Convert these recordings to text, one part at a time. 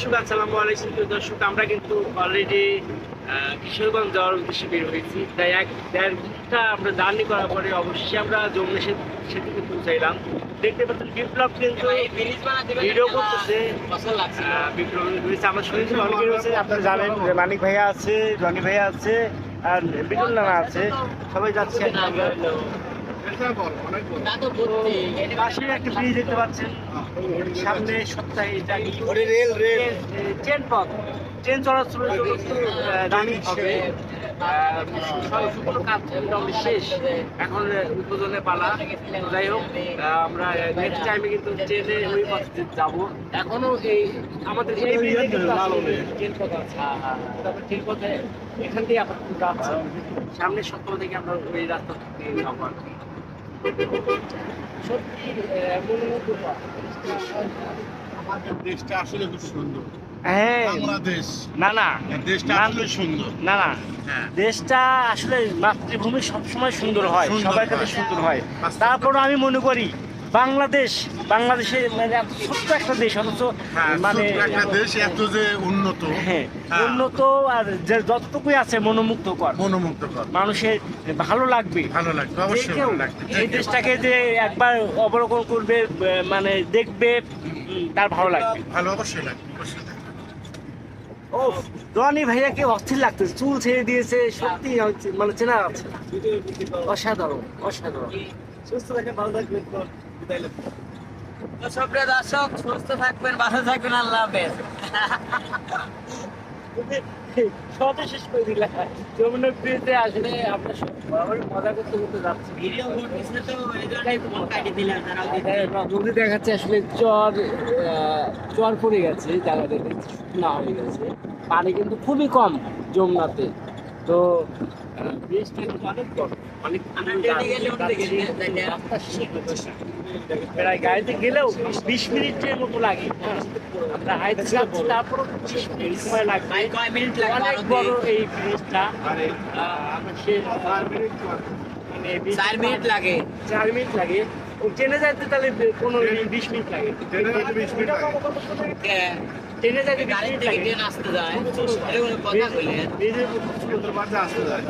দর্শক, আসসালামু আলাইকুম। প্রিয় দর্শক, আমরা কিন্তু অলরেডি কিশোরগঞ্জ যাওয়ার উদ্দেশ্যে বের হয়েছি। তাই এক দেড় ঘণ্টা আমরা জার্নি করার পরে অবশ্যই আমরা যমুনা সেতুতে পৌঁছাইলাম। দেখতে পাচ্ছেন বিপ্লব কিন্তু ভিডিও করতেছে। বিপ্লব আমার শুনেছি অনেকে রয়েছে, আপনারা জানেন মানিক ভাইয়া আছে রনি ভাইয়া আছে, আর বিটুল নানা আছে। সবাই যাচ্ছে। পাশে একটা ব্রিজ দেখতে পাচ্ছেন। সামনে সপ্তাহে এটা কি- রেল রেল। ট্রেন পথ। ট্রেন চলাচল রানিং হবে। আহ, কাজ মোটামুটি শেষ। এখন উদ্বোধনের পালা। যাই হোক আহ, আমরা নেক্সট টাইমে কিন্তু ট্রেনে ওই পথে যাব। এখনও এই আমাদের এই ব্রিজে কিন্তু আসলে ট্রেন পথ আছে। তারপরে ট্রেন পথে এখান থেকে আপাতত যাচ্ছে। সামনের সপ্তাহ থেকে আমরা ওই রাস্তা দিয়ে যাব আর কি। আমাদের দেশটা আসলে খুব সুন্দর। বাংলাদেশ। না না। দেশটা আসলে সুন্দর। না না। দেশটা আসলে মাতৃভূমি সবসময় সুন্দর হয়। সবার কাছে সুন্দর হয়। তারপর আমি মনে করি বাংলাদেশ বাংলাদেশে মানে ছোট্ট একটা দেশ অথচ হ্যাঁ মানে একটা দেশ এত যে উন্নত। হ্যাঁ হ্যাঁ। উন্নত আর যে যতটুকুই আছে মনোমুগ্ধকর। মনোমুগ্ধকর। মানুষের ভালো লাগবে। ভালো লাগবে অবশ্যই ভালো লাগবে। এই দেশটাকে যে একবার অবলোকন করবে মানে দেখবে তার ভালো লাগবে। ভালো অবশ্যই লাগবে অবশ্যই ও রনি ভাইয়াকে অস্থির লাগতেছে চুল ছেড়ে দিয়েছে সত্যি হচ্ছে মানে চেনা আছে। অসাধারণ অসাধারণ। সুস্থ থাকেন ভালো থাকবেন। সুপ্রিয় দর্শক সুস্থ থাকবেন ভালো থাকবেন আল্লাহ হাফেজ। শেষ করে দিলাম যমুনা ব্রিজে আসলে আমরা মজা করতে যাচ্ছি। ভিডিও নদী দেখাচ্ছে আসলে চর পড়ে গেছে না হয়ে গেছে। পানি কিন্তু খুবই কম যমুনাতে। তো ব্রিজটা কিন্তু অনেক বড়। অনেক ট্রেনে যাইতে। রাস্তা শেষ গেছে। প্রায় গাড়িতে গেলেও বিশ মিনিটের মতো লাগে। আমরা হাইতে যাচ্ছি তারপরও বিশ মিনিট সময় লাগবে ভাই কয় মিনিট লাগবে অনেক বড় এই ব্রিজটা শেষ এই ব্রিজটা চার মিনিট লাগে চার মিনিট লাগে ট্রেনে যাইতে তাহলে পনেরো মিনিট বিশ মিনিট লাগে ট্রেনে যাইতে 20 মিনিট লাগে। কে- ট্রেনে যাইতে বিশ গাড়ি থেকে ট্রেন আসতে যায় এরকম কথা বলে ব্রিজের সুন্দর বাজে আসতে যায়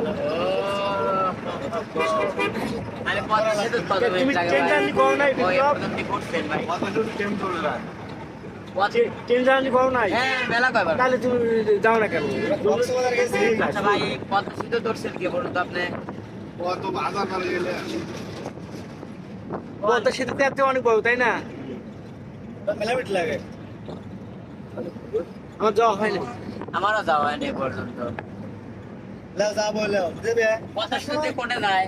ট্রেন জার্নি করো নাই তাহলে তুমি যাও না কেন? ভাই সেতু ধরছেন কি বলুন তো আপনি? কত বাজার করে গেলে। ও তো সেতুতে এত অনেক বড় তাই না? মেলামিট লাগে। আমার যাওয়া হয় না। আমারও যাওয়া হয়নি পর্যন্ত। যা বলেও দেবে কোনে যায়?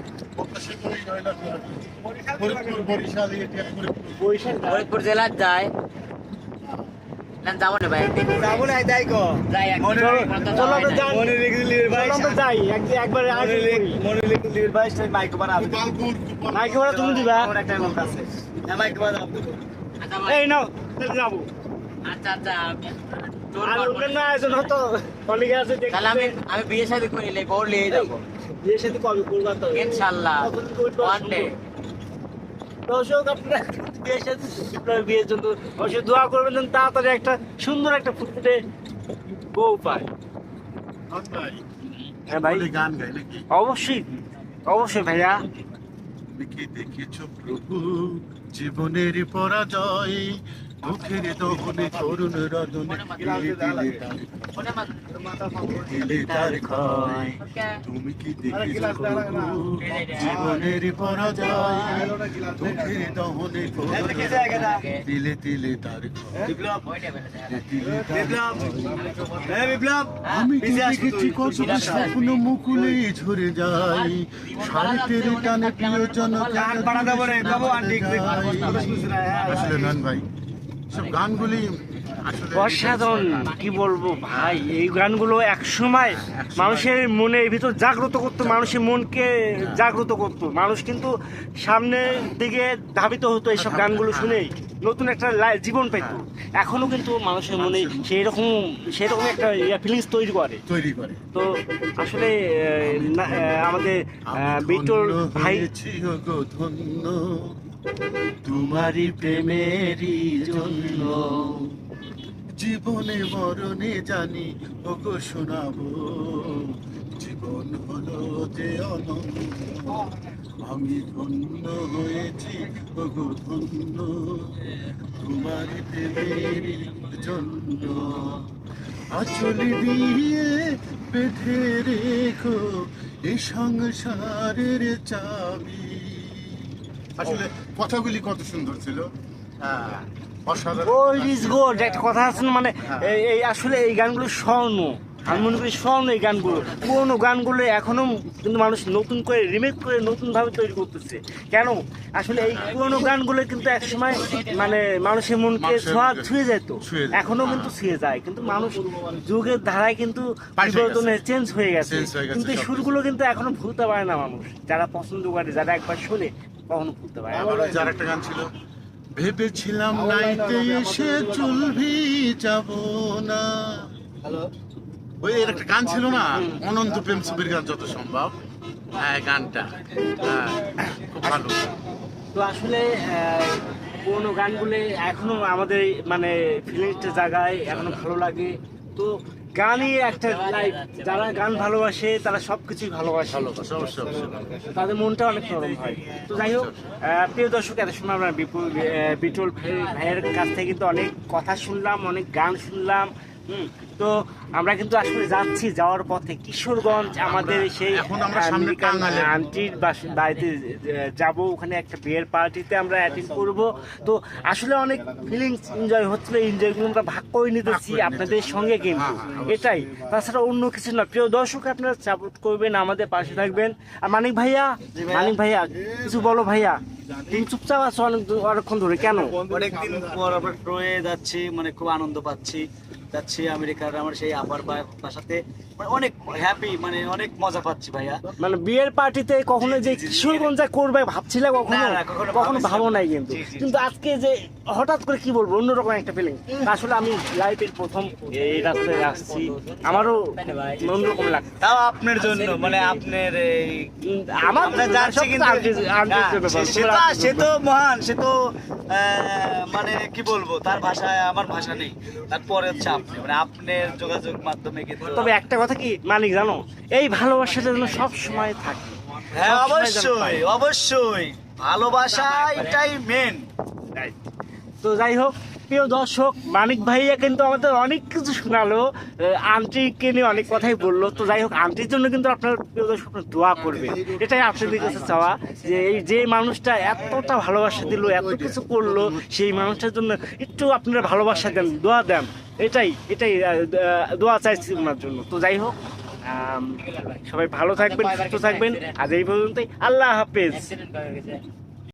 ফরিদপুর জেলার যায়। যাব না ভাই যাব না যাই হয়নি। যাই। মনে রেখে দিলি ভাই। চলো আমরা যাই। একবার মনে দিলি ভাই। মাইক বানা মাইকে ভাড়া তুমি দিবা? আমার একটা লোক আছে। হ্যাঁ মাইক বানা আচ্ছা এই নাও যাব। আচ্ছা আচ্ছা আমি- বিয়ে শাদী করলে যাব। বিয়ের সাথে কবে করবা তো? ইনশাল্লাহ। ওয়ান ডে দর্শক আপনারা বিয়ের সাথে আপনার বিয়ের জন্য অবশ্যই দোয়া করবেন যেন তাড়াতাড়ি একটা সুন্দর একটা ফুটফুটে বউ পায়। হ্যাঁ ভাই। গান গাই নাকি? অবশ্যই অবশ্যই ভাইয়া। তুমি কি দেখেছ প্রভু জীবনের পরাজয়। দুঃখের দহনে করুণ রদনে দিলে তার দিলে তার ক্ষয় তুমি কি দেখেছ জীবনের পরাজয়। দুঃখের দহনে করুণ দিলে দিলে তার তার। আমি দেখেছি কত স্বপ্ন মুকুলে ঝরে যায়। সারিতের টানে প্রিয়জন আসলে নন ভাই সব গানগুলি অসাধারণ কি বলব ভাই? এই গানগুলো এক সময় মানুষের মনের ভিতর জাগ্রত করতো মানুষের মনকে জাগ্রত করতো। মানুষ কিন্তু সামনের দিকে ধাবিত হতো এইসব গানগুলো শুনেই। নতুন একটা জীবন পেত। এখনও কিন্তু মানুষের মনে সেই রকম সেই রকম একটা ফিলিংস তৈরি করে। তৈরি করে। তো আসলে আমাদের ধন্য ভাই তোমারই প্রেমেরই জন্য। জীবনে মরণে জানি, ওগো শোনাবো। জীবন হলো যে অনন্ত, আমি ধন্য হয়েছি, ওগো ধন্য। তোমার প্রেমের জন্য। আচলি দিয়ে বেঁধে রেখো এই সংসারের চাবি। আসলে কথাগুলি কত সুন্দর ছিল। হ্যাঁ ইজ একটা কথা আছে মানে এই- এই আসলে এই গানগুলো স্বর্ণ। আমি মনে করি স্বর্ণ এই গানগুলো। পুরোনো গানগুলো এখনও কিন্তু মানুষ নতুন করে রিমেক করে নতুন ভাবে তৈরি করতেছে। কেন? আসলে এই পুরোনো গানগুলো কিন্তু একসময় মানে মানুষের মনকে ছোঁয়া ছুঁয়ে যেত। এখনও কিন্তু ছুঁয়ে যায়। কিন্তু মানুষ যুগের ধারায় কিন্তু পরিবর্তনে চেঞ্জ হয়ে গেছে। হয়ে কিন্তু এই সুরগুলো কিন্তু এখনও ভুলতে পারে না মানুষ। যারা পছন্দ করে যারা একবার শুনে কখনো ভুলতে পারে। আবার ওই আরেকটা গান ছিল ভেবেছিলাম নাইতে এসে চুলভি যাব না। ওই এর একটা গান ছিল না? অনন্ত প্রেম ছবির গান যত সম্ভব। হ্যাঁ গানটা। হ্যাঁ খুব ভালো। তো আসলে পুরোনো গানগুলো এখনও আমাদের মানে ফিলিংসটা জায়গায় এখনও ভালো লাগে। তো গানই একটা লাইফ যারা গান ভালোবাসে তারা সবকিছুই ভালোবাসে। অবশ্যই অবশ্যই অবশ্যই। তাদের মনটা অনেক নরম হয়। তো যাই হোক প্রিয় দর্শক এত সময় আমরা বিপুল বিটুল ভাইয়ের কাছ থেকে কিন্তু অনেক কথা শুনলাম অনেক গান শুনলাম। তো আমরা কিন্তু আসলে যাচ্ছি যাওয়ার পথে কিশোরগঞ্জ আমাদের সেই এখন আমরা সামনে আমেরিকান আন্টির বাড়িতে যাব ওখানে একটা বিয়ের পার্টিতে আমরা অ্যাটেন্ড করব। তো আসলে অনেক ফিলিংস এনজয় হচ্ছিল এনজয়গুলো আমরা ভাগ করে নিতেছি আপনাদের সঙ্গে কিন্তু। হ্যাঁ, হ্যাঁ, অবশ্যই। এটাই। তাছাড়া অন্য কিছু না। প্রিয় দর্শক আপনারা সাপোর্ট করবেন আমাদের পাশে থাকবেন। আর মানিক ভাইয়া মানিক ভাইয়া কিছু বলো ভাইয়া। তুমি চুপচাপ আছো অনেক অনেকক্ষণ ধরে কেন? অনেকদিন পর আমরা ট্রয়ে যাচ্ছি মানে খুব আনন্দ পাচ্ছি। যাচ্ছি আমেরিকার আমার সেই আপার বা- মানে অনেক হ্যাপি মানে অনেক মজা পাচ্ছি ভাইয়া। মানে বিয়ের পার্টিতে কখনো যে কিশোরগঞ্জে করবে ভাবছিলে কখনো? কখনো ভাবো নাই কিন্তু। কিন্তু আজকে যে হঠাৎ করে কি বলব অন্যরকম একটা ফিলিং আসলে আমি লাইফের প্রথম এই রাস্তায় আসছি। আমারও অন্যরকম লাগছে। তাও আপনার জন্য মানে আপনার এই আমার যাচ্ছি কিন্তু সে- তো- মহান সে তো মানে কি বলব তার ভাষায় আমার ভাষা নেই। তারপরে হচ্ছে আপনি মানে আপনার যোগাযোগ মাধ্যমে কিন্তু তবে একটা কথা কি মানিক জানো? এই ভালোবাসাটা যেন সব সময় থাকে হ্যাঁ অবশ্যই অবশ্যই। ভালোবাসা এটাই মেন তো যাই হোক প্রিয় দর্শক মানিক ভাইয়া কিন্তু আমাদের অনেক কিছু শোনালো আন্টিকে নিয়ে অনেক কথাই বলল। তো যাই হোক আন্টির জন্য কিন্তু আপনার প্রিয় দর্শক আপনারা দোয়া করবে এটাই আপনাদের কাছে চাওয়া যে এই যে মানুষটা এতটা ভালোবাসা দিল এত কিছু করল সেই মানুষটার জন্য একটু আপনারা ভালোবাসা দেন দোয়া দেন। এটাই এটাই দোয়া চাইছি ওনার জন্য। তো যাই হোক সবাই ভালো থাকবেন, সুস্থ থাকবেন। আজ এই পর্যন্তই। আল্লাহ হাফেজ।